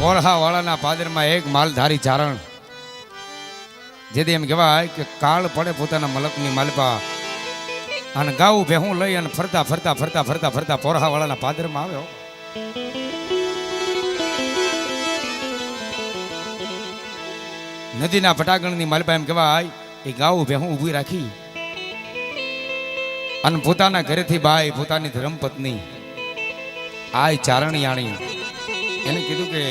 પોરહા વાળાના પાદરમાં એક માલધારી ચારણ, જેથી એમ કહેવાય કે કાળ પડે પોતાના મલકની માલપા અને ગાવું ભેહું લઈ અને ફરતા ફરતા ફરતા ફરતા ફરતા પોરહાવાળાના પાદરમાં આવ્યો. નદીના ફટાકણની માલપા એમ કહેવાય, એ ગાવું ભેહું ઊભી રાખી અને પોતાના ઘરેથી બાઈ પોતાની ધર્મપત્ની આ ચારણિયાણી એને કીધું કે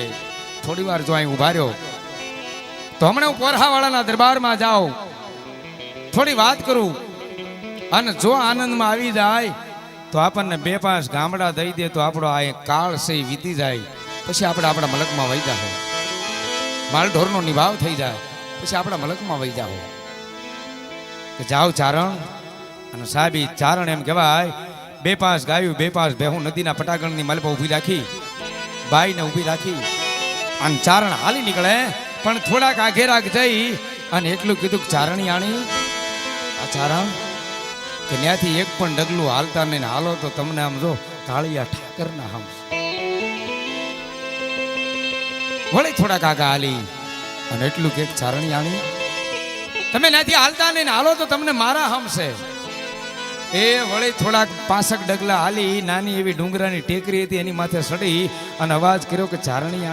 થોડી વાર જો અહીં ઊભા રહ્યો. તો હમણાં હું પોરહાવાળાના દરબારમાં જાઉં. થોડી વાત કરું. અને જો આનંદમાં આવી જાય, તો આપણને બે પાંચ ગામડા દઈ દે તો આપણો આ કાળ છે વીતી જાય. પછી આપણે આપણા મલકમાં વહી જાઓ માલ ઢોરનો નિભાવ થઈ જાય. પછી આપણા મલકમાં વહી જાઓ કે જાઓ ચારણ. અને સાહેબ ચારણ એમ કહેવાય, બે પાંચ ગાયું, બે પાંચ ભેહું નદીના પટાગણની મલપા ઊભી રાખી. બાઈને ઊભી રાખી. અને ચારણ હાલી નીકળે, પણ થોડાક આઘેરાગ જઈ અને એટલું કીધું કે, ચારણી આણી. આ ચારણ કે ત્યાંથી એક પણ ડગલું હાલતા નહીં હાલો તો તમને આમ જો કાળિયા ઠાકરના હમ વળી થોડાક આગા હાલી અને એટલું કે, ચારણી આણી. તમે ત્યાંથી હાલતા નહીં હાલો તો તમને મારા હમશે. એ વળી થોડાક પાસક ડગલા હાલી, નાની એવી ડુંગરાની ટેકરી હતી, એની માથે સડી અને અવાજ કર્યો કે, ચારણી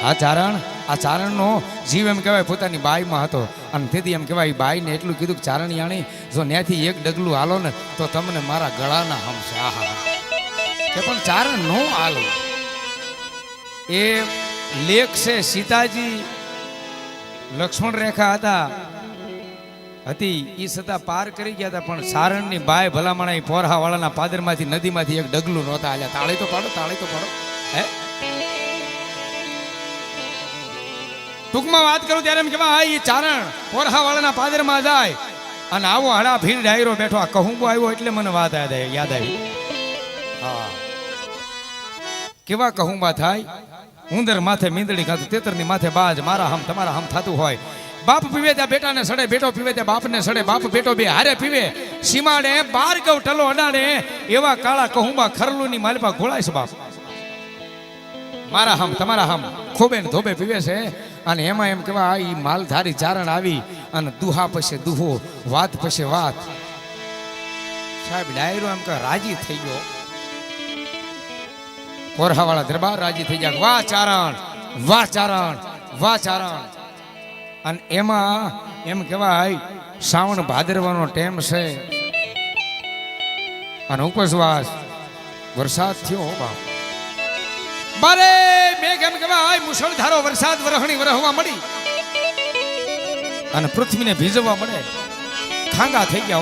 આ ચારણ, આ ચારણનો જીવ એમ કહેવાય, પોતાની બાઈમાં હતો. અને તેથી એમ કહેવાય બાઈને એટલું કીધું કે, ચારણી આણી, જો ત્યાંથી એક ડગલું હાલો ને, તો તમને મારા ગળાના હમશે આહા. કે પણ ચારણ નો હાલો. એ લેખ છે સીતાજી લક્ષ્મણ રેખા હતા. હતી એ છતાં પાર કરી ગયા હતા, પણ સારણની બાય ભલામણા એ પોરહા વાળાના પાદરમાંથી, નદીમાંથી એક ડગલું નહોતા હાલ્યા. તાળી તો પાડો, તાળી તો પાડો. હે? ટૂંકમાં વાત કરું ત્યારે એમ કેવા હા એ ચારણ પોરહા વાળાના પાદરમાં જાય. અને આવો હડા ભીડ ડાયરો બેઠો, આ કહુંબો આવ્યો એટલે મને વાત યાદ આવી યાદ આવી. હા. કેવા કહુંબા થાય? ઉંદર માથે મીંદડી ખાતું તેતરની માથે બાજ, મારા હમ, તમારા હમ થતું હોય. બાપ પીવે ત્યાં બેટાને સડે, બેટો પીવે ત્યાં બાપને સડે, બાપ બેટો બે હારે પીવે. સીમાડે બાર ગૌ ટલો અડાડે, એવા કાળા કહુંબા ખરલુની માલપા ઘોળાય છે બાપ. મારા હમ, તમારા હમ ખોબે ધોબે પીવે છે. અને એમાં એમ કેવા એ માલધારી ચારણ આવી અને દુહા પછી દુહો, વાત પછી વાત. સાહેબ, ડાયરો એમ કે રાજી થઈ ગયો. કોરહાવાળા દરબાર રાજી થઈ ગયા. વાહ ચારણ વાહ ચારણ વાહ ચારણ અને એમાં એમ કહેવાય, શ્રાવણ ભાદરવાનો ટેમ છે. અને ઉપસવાસ વરસાદ થયો બાપ. બારે મેઘ એમ કહેવાય, મુશળધારો વરસાદ વરહણી વરહવા મળી. અને પૃથ્વીને ભીજવા મળે. ખાંગા થઈ ગયા.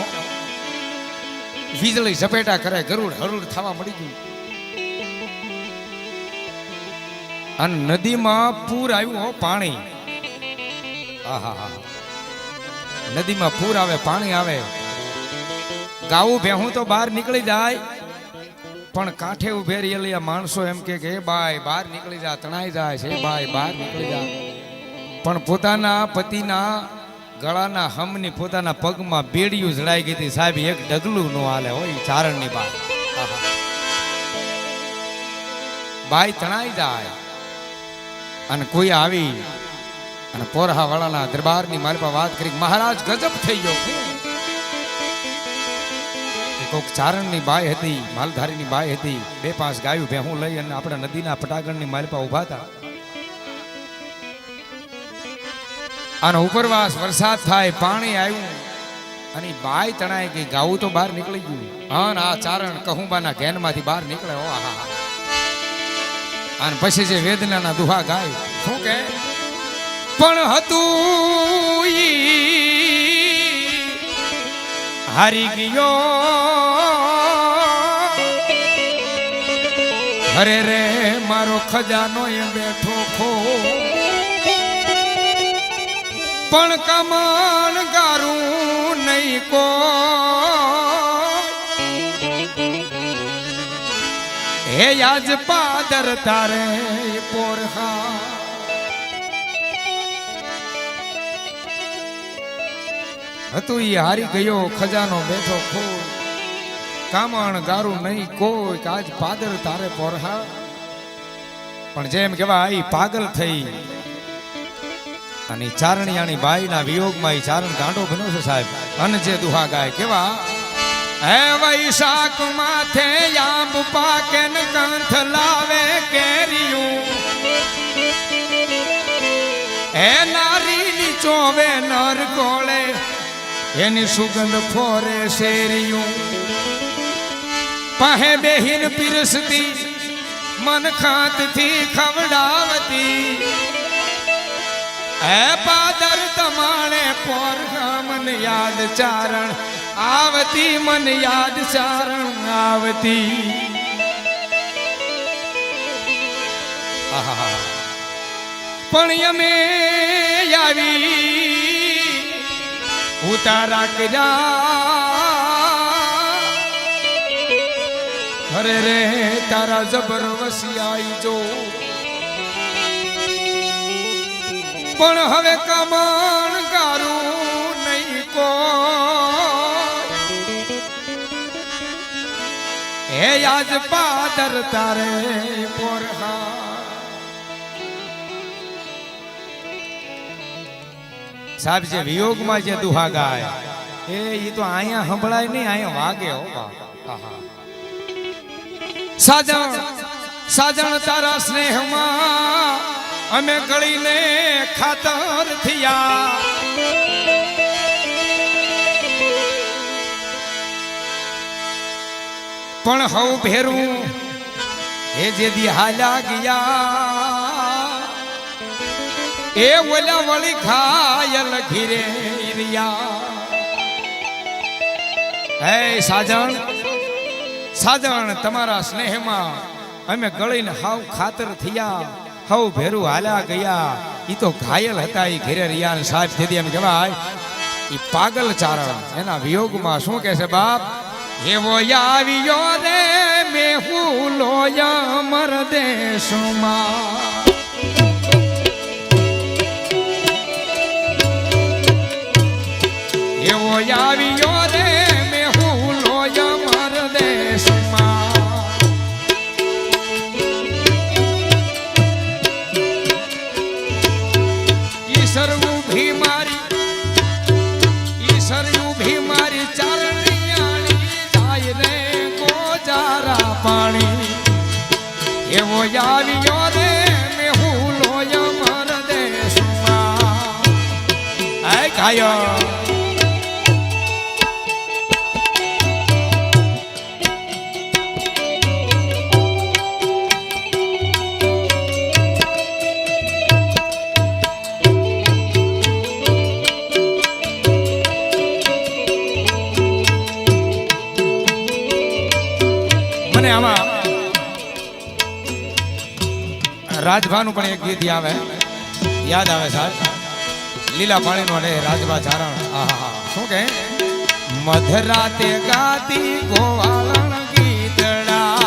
વીજળી ઝપેટા કરે, ગરુડ હરુડ થવા મળી ગયું. અને નદીમાં પૂર આવ્યું પાણી. આહાહા. નદીમાં પૂર આવે, પાણી આવે. ગાવું ભેહું તો બહાર નીકળી જાય. પણ કાંઠે ઉભે રહેલી આ માણસો એમ કે "એ બાઈ બહાર નીકળી જા, તણાઈ જાય છે બાય, બહાર નીકળી જા. પણ પોતાના પતિના ગળાના હમની પોતાના પગમાં બેડિયું જડાઈ ગઈ હતી. સાહેબ, એક ડગલું નો હાલે હોય ચારણની બહાર આહા. બાઈ તણાઈ જાય. અને કોઈ આવી અને પોરહા વાળાના દરબારની મારી વાત કરી મહારાજ, ગજબ થઈ ગયો. કોક ચારણની બાય હતી, માલધારીની બાય હતી, બે પાંચ ગાયું ભેહું લઈ અને આપણા નદીના પટાગણની માલપા ઊભા હતા. અને ઉપરવાસ વરસાદ થાય, પાણી આવ્યું, અને બાય તણાય કે ગાવું તો બહાર નીકળી ગયું. હા આ ચારણ કહુંબાના ઘેનમાંથી બહાર નીકળે, ઓ હા અને પછી જે વેદનાના દુહા ગાય, શું કે? પણ હતું હારી ગયો. અરે રે, મારો ખજાનો એ બેઠો ખો. પણ કમાણ ગારું નહીં કો. હે યાજ પાદર તારે પોરહા. હતું ઈ હારી ગયો, ખજાનો બેઠો ખો કામણ ગારું નહીં કોઈ, કે આજ પાદર તારે પોરહા. પણ જેમ કહેવાય ઈ પાગલ થઈ. અને ઈ ચારણિયાની બાઈના વિયોગમાં ઈ ચારણ ગાંડો બન્યો છે સાહેબ. અન જે દુહા ગાય કેવા? હે વૈશાખ માથે આંબ પાકે ને કંઠ લાવે કેરિયું. હે નારી ચોવે નર કોળે એની સુગંધ ફોરે શેરિયું. પાહે બેહીન પીરસતી, મન ખાતથી ખવડાવતી. હે પાદર તમાણે પોર મન યાદ ચારણ, આવતી મન યાદ ચારણ આવતી. પણ અમે આવી ઉતારા કર્યા અરે રે, તારા જબર આઈ જો. પણ હવે કમણ ગારું નહીં કો હે આજ પાદર તારે પોરહા સાહેબ, જે વિયોગમાં જે દુહા ગાય, એ ઈ તો અહીંયા સંભળાય નહીં, અહીંયા વાગે હો સાજણ સાજણ તારા સ્નેહમાં અમે ગળીને ખાતર થયા. પણ હવ ભેરું, એ જે દી હાલા ગયા. એ ઓલા વળી ખાયલ ઘીરે હે સાજણ સાજણ, તમારા સ્નેહમાં અમે ગળીને હાવ ખાતર થયા, હવ ભેરું હાલ્યા ગયા. એ તો ઘાયલ હતા એ ઘેરે રહ્યા ને સાહેબ દીદી એમ કહેવાય એ પાગલ ચારણ. એના વિયોગમાં શું કહે છે બાપ? એવો આવ્યો રે મેહું લોય મર દેશમાં. આવ્યો રે મેહું લોય મર દેશમાં આય કાયો રાજભાનું પણ એક ગીત આવે. યાદ આવે સાહેબ. લીલા પાણીનો અને રાજભા ચારણ. શું કે મધરાતે ગાતી ગોવાળણ ગીતડા.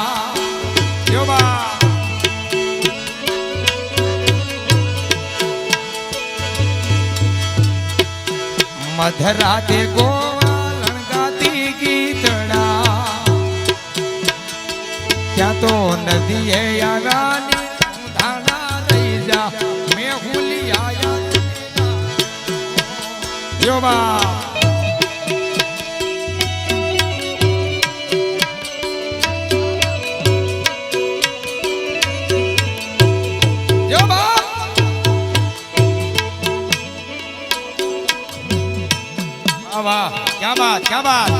મધરાતે ગોવાળણ ગાતી ગીતડા. ત્યાં તો નદીએ આવ્યાની યો બા યો બા વાહ વાહ ક્યા બાત ક્યા બાત